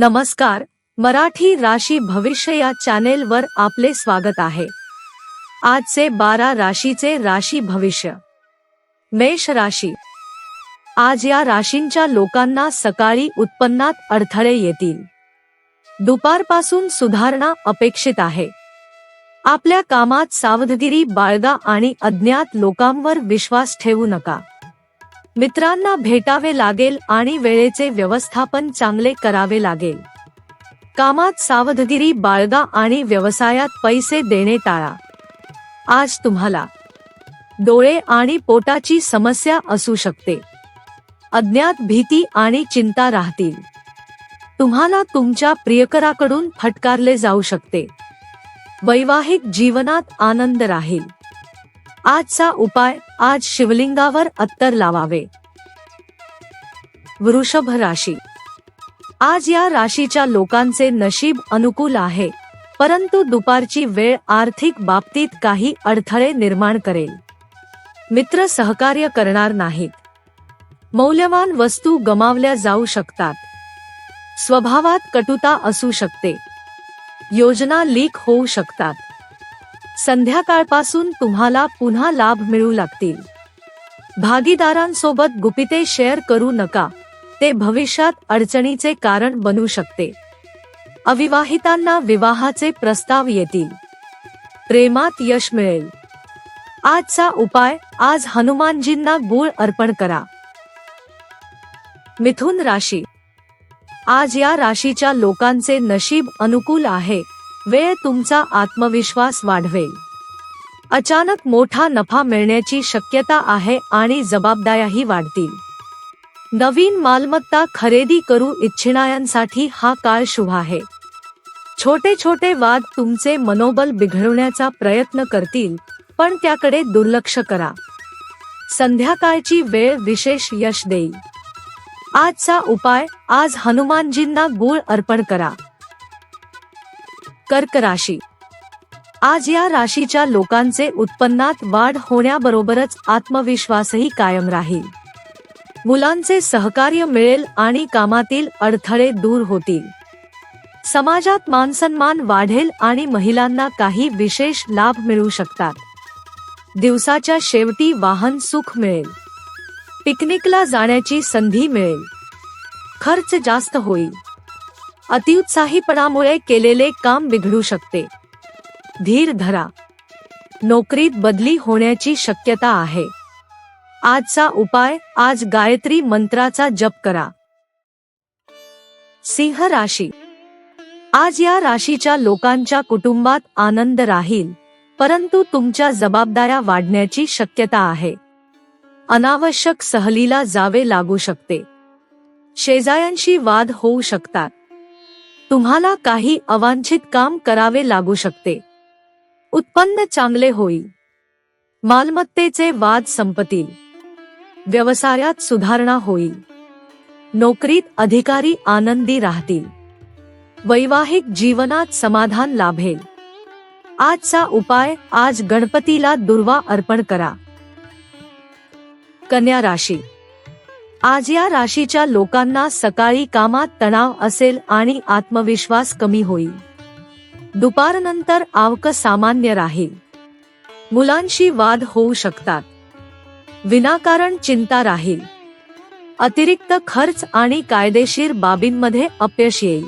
नमस्कार मराठी राशी भविष्य या चॅनेलवर आपले स्वागत आहे. आजचे बारा राशीचे राशी भविष्य. मेष राशी. आज या राशींच्या लोकांना सकाळी उत्पन्नात अडथळे येतील. दुपारपासून सुधारणा अपेक्षित आहे. आपल्या कामात सावधगिरी बाळगा आणि अज्ञात लोकांवर विश्वास ठेवू नका. मित्रांना भेटावे लागेल आणि वेळेचे व्यवस्थापन चांगले करावे लागेल. कामात सावधगिरी बाळगा आणि व्यवसायात पैसे देणे टाळा. आज तुम्हाला डोळे आणि पोटाची समस्या असू शकते. अज्ञात भीती आणि चिंता राहतील. तुम्हाला तुमच्या प्रियकराकडून फटकारले जाऊ शकते. वैवाहिक जीवनात आनंद राहील. आजचा उपाय आज शिवलिंगावर अत्तर लावावे. वृषभ राशी. आज या राशीच्या लोकांचे नशीब अनुकूल आहे परंतु दुपारची वेळ आर्थिक बाबतीत काही अडथळे निर्माण करेल. मित्र सहकार्य करणार नाहीत. मौल्यवान वस्तू गमावल्या जाऊ शकतात. स्वभावात कटुता असू शकते. योजना लीक होऊ शकतात. संध्याकाळपासून तुम्हाला पुन्हा लाभ मिळू लागतील. भागीदारांसोबत गुपिते शेअर करू नका. ते भविष्यात अडचणीचे कारण बनू शकते. अविवाहितांना विवाहाचे प्रस्ताव येतील. प्रेमात यश मिळेल. आजचा उपाय आज हनुमानजींना गुळ अर्पण करा. मिथुन राशी. आज या राशीच्या लोकांचे नशीब अनुकूल आहे. वेळ तुमचा आत्मविश्वास वाढवेल. अचानक मोठा नफा मिळण्याची शक्यता आहे आणि जबाबदाऱ्याही वाढतील. नवीन मालमत्ता खरेदी करू इच्छिणाऱ्यांसाठी हा काळ शुभ आहे. छोटे छोटे वाद तुमचे मनोबल बिघडवण्याचा प्रयत्न करतील पण त्याकडे दुर्लक्ष करा. संध्याकाळची वेळ विशेष यश देईल. आजचा उपाय आज हनुमानजींना गुळ अर्पण करा. कर्क राशी. आज या राशीच्या लोकांचे उत्पन्नात वाढ होण्याबरोबरच आत्मविश्वासही कायम राहील. मुलांचे सहकार्य मिळेल आणि कामातील अडथळे दूर होतील. समाजात मानसन्मान वाढेल आणि महिलांना काही विशेष लाभ मिळू शकतात. दिवसाच्या शेवटी वाहन सुख मिळेल. पिकनिकला जाण्याची संधी मिळेल. खर्च जास्त होईल. अतिउत्साहीपणामुळे केलेले काम बिघडू शकते. धीर धरा. नोकरीत बदली होण्याची शक्यता आहे. आजचा उपाय आज गायत्री मंत्राचा जप करा. सिंह राशी. आज या राशीच्या लोकांच्या कुटुंबात आनंद राहील परंतु तुमच्या जबाबदाऱ्या वाढण्याची शक्यता आहे. अनावश्यक सहलीला जावे लागू शकते. शेजाऱ्यांशी वाद होऊ शकतात. तुम्हाला काही अवांछित काम करावे लागू शकते. उत्पन्न चांगले होईल. मालमत्तेचे वाद संपतील. व्यवसायात सुधारणा होईल. नोकरीत अधिकारी आनंदी राहतील. वैवाहिक जीवनात समाधान लाभेल. आजचा उपाय आज गणपतीला दुर्वा अर्पण करा. कन्या राशी आज या राशीच्या लोकांना सकाळी कामात तणाव असेल आणि आत्मविश्वास कमी होईल. दुपारनंतर आवक सामान्य राहील. मुलांशी वाद होऊ शकतात. विनाकारण चिंता राहील. अतिरिक्त खर्च आणि कायदेशीर बाबींमध्ये अपयश येईल.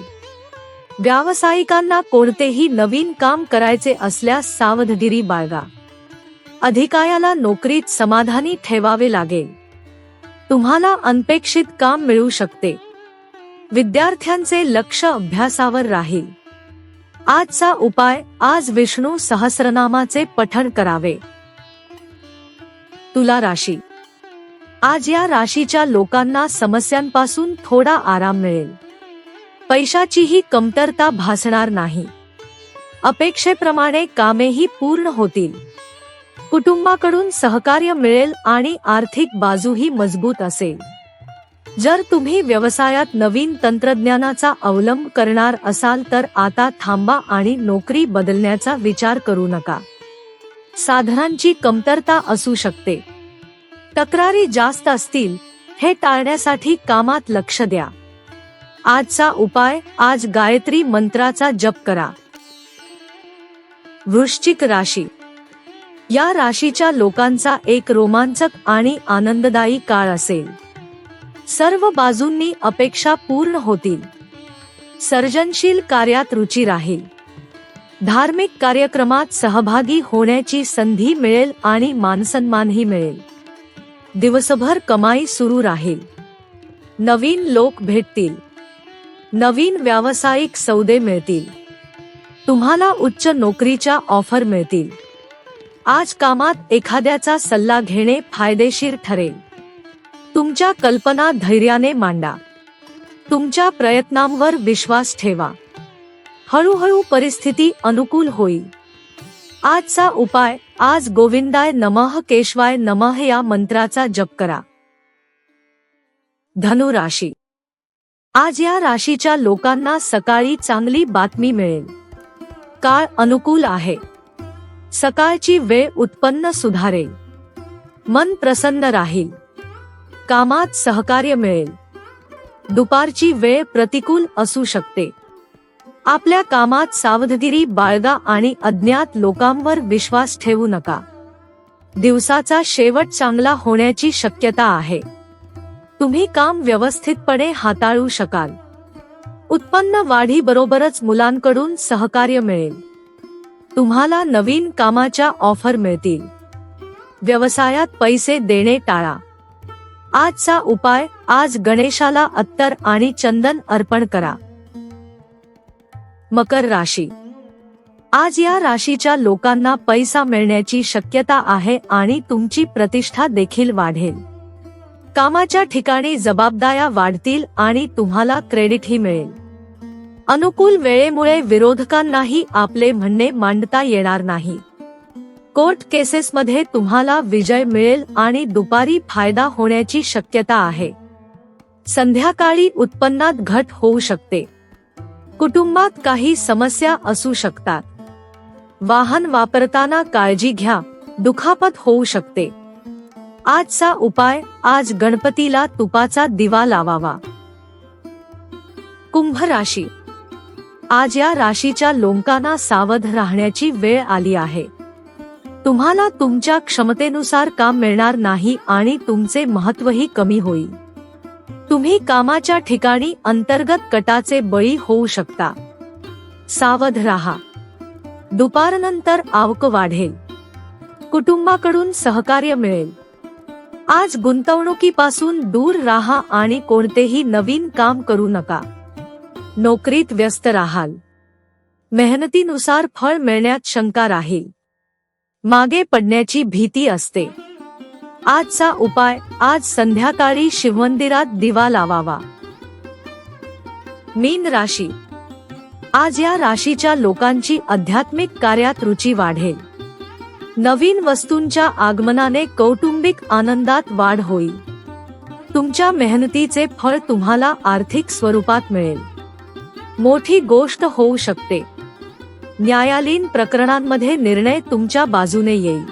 व्यावसायिकांना कोणतेही नवीन काम करायचे असल्यास सावधगिरी बाळगा. अधिकाऱ्याला नोकरीत समाधानी ठेवावे लागेल. तुम्हाला अनपेक्षित काम मिळू शकते. विद्यार्थ्यांचे लक्ष अभ्यासावर राहील. आजचा उपाय आज विष्णू सहस्रनामाचे पठण करावे. तुला राशी. आज या राशीच्या लोकांना समस्यांपासून थोडा आराम मिळेल. पैशाचीही कमतरता भासणार नाही. अपेक्षेप्रमाणे कामेही पूर्ण होतील. कुटुंबाकडून सहकार्य मिळेल आणि आर्थिक बाजूही मजबूत असेल. जर तुम्ही व्यवसायात नवीन तंत्रज्ञानाचा अवलंब करणार असाल तर आता थांबा आणि नोकरी बदलण्याचा विचार करू नका. साधनांची कमतरता असू शकते. तक्रारी जास्त असतील हे टाळण्यासाठी कामात लक्ष द्या. आजचा उपाय आज गायत्री मंत्राचा जप करा. वृश्चिक राशी या राशीच्या लोकांचा एक रोमांचक आणि आनंददायी काळ असेल. सर्व बाजूंनी अपेक्षा पूर्ण होतील. सर्जनशील कार्यात रुची राहील. धार्मिक कार्यक्रमात सहभागी होण्याची संधी मिळेल आणि मानसन्मानही मिळेल. दिवसभर कमाई सुरू राहील. नवीन लोक भेटतील. नवीन व्यावसायिक सौदे मिळतील. तुम्हाला उच्च नोकरीच्या ऑफर मिळतील. आज कामात एखाद्याचा सल्ला घेणे फायदेशीर ठरेल. तुमच्या कल्पना धैर्याने मांडा. तुमच्या प्रयत्नांवर विश्वास ठेवा. हळूहळू परिस्थिती अनुकूल होईल. आजचा उपाय आज गोविंदाय नमः केशवाय नमः या मंत्राचा जप करा. धनु राशी. आज या राशीच्या लोकांना सकाळी चांगली बातमी मिळेल. काळ अनुकूल आहे. सकाळची वेळ उत्पन्न सुधारेल. मन प्रसन्न राहील. कामात सहकार्य मिळेल. दुपारची वेळ प्रतिकूल असू शकते. आपल्या कामात सावधगिरी बाळगा आणि अज्ञात लोकांवर विश्वास ठेवू नका. दिवसाचा शेवट चांगला होण्याची शक्यता आहे. तुम्ही काम व्यवस्थितपणे हाताळू शकाल. उत्पन्न वाढीबरोबरच मुलांकडून सहकार्य मिळेल. तुम्हाला नवीन कामाच्या ऑफर मिळतील. व्यवसायात पैसे देणे टाळा. आजचा उपाय आज गणेशाला अत्तर आणि चंदन अर्पण करा. मकर राशी. आज या राशीच्या लोकांना पैसा मिळण्याची शक्यता आहे आणि तुमची प्रतिष्ठा देखील वाढेल. कामाच्या ठिकाणी जबाबदाऱ्या वाढतील आणि तुम्हाला क्रेडिटही मिळेल. अनुकूल वेळेमुळे विरोधकांनाही आपले म्हणणे मांडता येणार नाही. कोर्ट केसेसमध्ये तुम्हाला विजय मिळेल आणि दुपारी फायदा होण्याची शक्यता आहे. संध्याकाळी उत्पन्नात घट होऊ शकते. कुटुंबात काही समस्या असू शकतात. वाहन वापरताना काळजी घ्या दुखापत होऊ शकते. आजचा उपाय आज गणपतीला तुपाचा दिवा लावावा. कुंभ राशी आज या राशीच्या लोकांना सावध राहण्याची वेळ आली आहे. तुम्हाला तुमच्या क्षमतेनुसार काम मिळणार नाही आणि तुमचे महत्वही कमी होईल. तुम्ही कामाच्या ठिकाणी अंतर्गत कटाचे बळी होऊ शकता. सावध राहा. दुपारनंतर आवक वाढेल. कुटुंबाकडून सहकार्य मिळेल. आज गुंतवणुकीपासून दूर राहा आणि कोणतेही नवीन काम करू नका. नोकरीत व्यस्त राहाल. मेहनतीनुसार फळ मिळण्यात शंका राहील. मागे पडण्याची भीती असते. आजचा उपाय आज संध्याकाळी शिवमंदिरात दिवा लावावा. मीन राशी. आज या राशीच्या लोकांची आध्यात्मिक कार्यात रुची वाढेल. नवीन वस्तूंच्या आगमनाने कौटुंबिक आनंदात वाढ होईल. तुमच्या मेहनतीचे फळ तुम्हाला आर्थिक स्वरूपात मिळेल. मोठी गोष्ट होऊ शकते. न्यायालयीन प्रकरणांमध्ये निर्णय तुमच्या बाजूने येईल.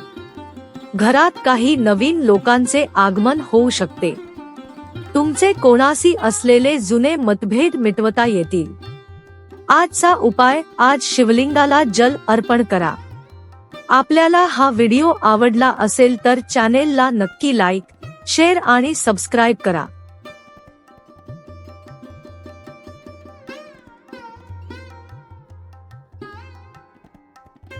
घरात काही नवीन लोकांचे आगमन होऊ शकते. तुमचे कोणाशी असलेले जुने मतभेद मिटवता येतील. आजचा उपाय आज शिवलिंगाला जल अर्पण करा. आपल्याला हा व्हिडिओ आवडला असेल तर चॅनेलला नक्की लाईक शेअर आणि सबस्क्राईब करा.